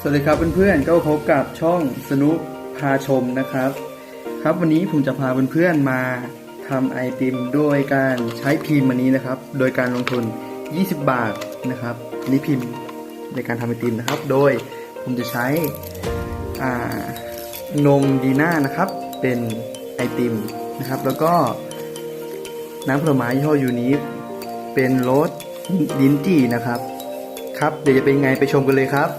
สวัสดีครับเพื่อนๆก็พบกับช่องสนุกพาชมนะครับ ครับวันนี้ผมจะพาเพื่อนๆมาทำไอติมด้วยการใช้พิมพ์อันนี้นะครับ โดยการลงทุน 20 บาทนะครับนี่พิมพ์ในการทำไอติมนะครับ โดยผมจะใช้นมดีน่านะครับ เป็นไอติมนะครับ แล้วก็น้ำผลไม้ยี่ห้อยูนิฟเป็นรสลิ้นจี่นะครับ ครับเดี๋ยวจะเป็นไงไปชมกันเลยครับ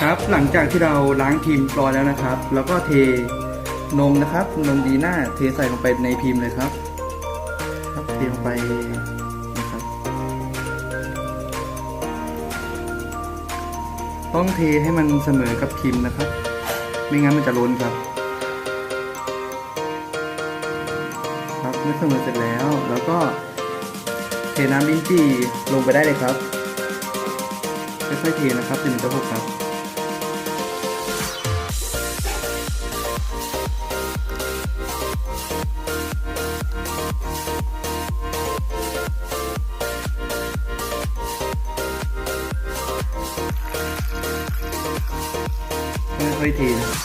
ครับหลังจากที่เราล้างพิมพ์ปลอยแล้วนะครับ แล้วก็เทนมนะครับนมดีหน่าเทใส่ลงไปในพิมพ์เลยครับ ครับเทลงไปนะครับต้องเทให้มันเสมอกับพิมพ์นะครับ ไม่งั้นมันจะล้นครับ ครับเมื่อเสมอเสร็จแล้ว แล้วก็เทน้ำลิ้นจี่ลงไปได้เลยครับ ค่อยๆเทนะครับถึงจะหกครับค่อยๆเทนะครับ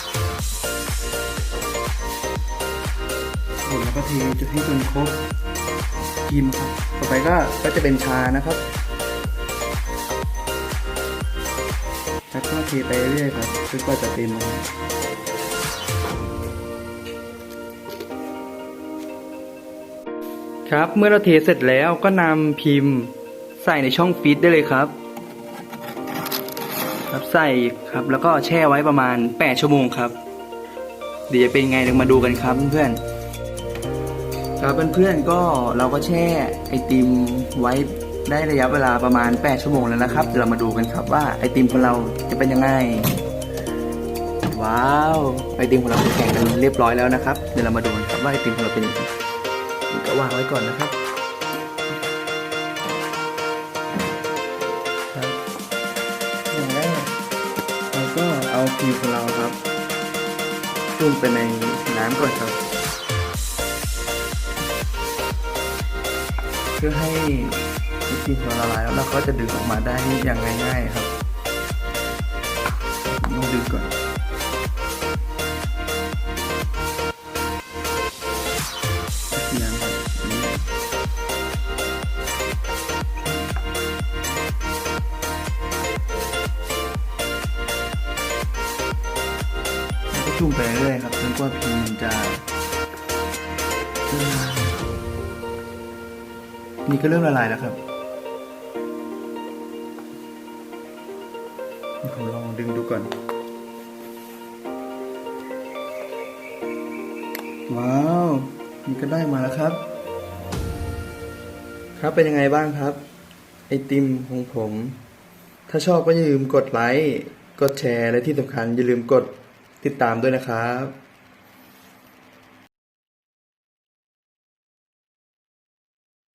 ผมแล้วก็เทจนให้จนครบกินครับ ต่อไปก็ก็จะเป็นชานะครับ แล้วก็เทไปเรื่อยครับจนกว่าจะเต็มนะครับครับ เมื่อเราเทเสร็จแล้วก็นำพิมพ์ใส่ในช่องฟีดได้เลยครับ ครับใส่ครับ แล้วก็แช่ไว้ประมาณ 8 ชั่วโมงครับ เดี๋ยวจะเป็นไงเดี๋ยวมาดูกันครับเพื่อนๆครับเพื่อนๆก็เราก็แช่ไอติมไว้ ได้ระยะเวลาประมาณ 8 ชั่วโมงแล้วนะครับเดี๋ยวเรามาดูกันครับว่าไอติมของเราจะเป็นยังไง ว้าวไอติมของเราแข็งกันเรียบร้อยแล้วนะครับเดี๋ยวเรามาดูกันครับว่าไอติมของเราเป็นยังไงก็วางไว้ก่อนนะครับอย่างแรกเราก็เอาพิมของเราครับจุ่มไปในน้ำก่อนครับเพื่อให้ พิมพ์ของเราละลายแล้วเราก็จะดึงออกมาได้อย่างง่ายๆครับต้องดึงก่อนจุ่มไปเรื่อยครับจนกว่าพิมพ์มันจะนี่ก็เริ่มละลายแล้วครับ ผมลองดึงดูก่อน ว้าว นี่ก็ได้มาแล้วครับ ครับเป็นยังไงบ้างครับ ไอติมของผม ถ้าชอบก็อย่าลืมกดไลค์ กดแชร์ และที่สำคัญอย่าลืมกดติดตามด้วยนะครับ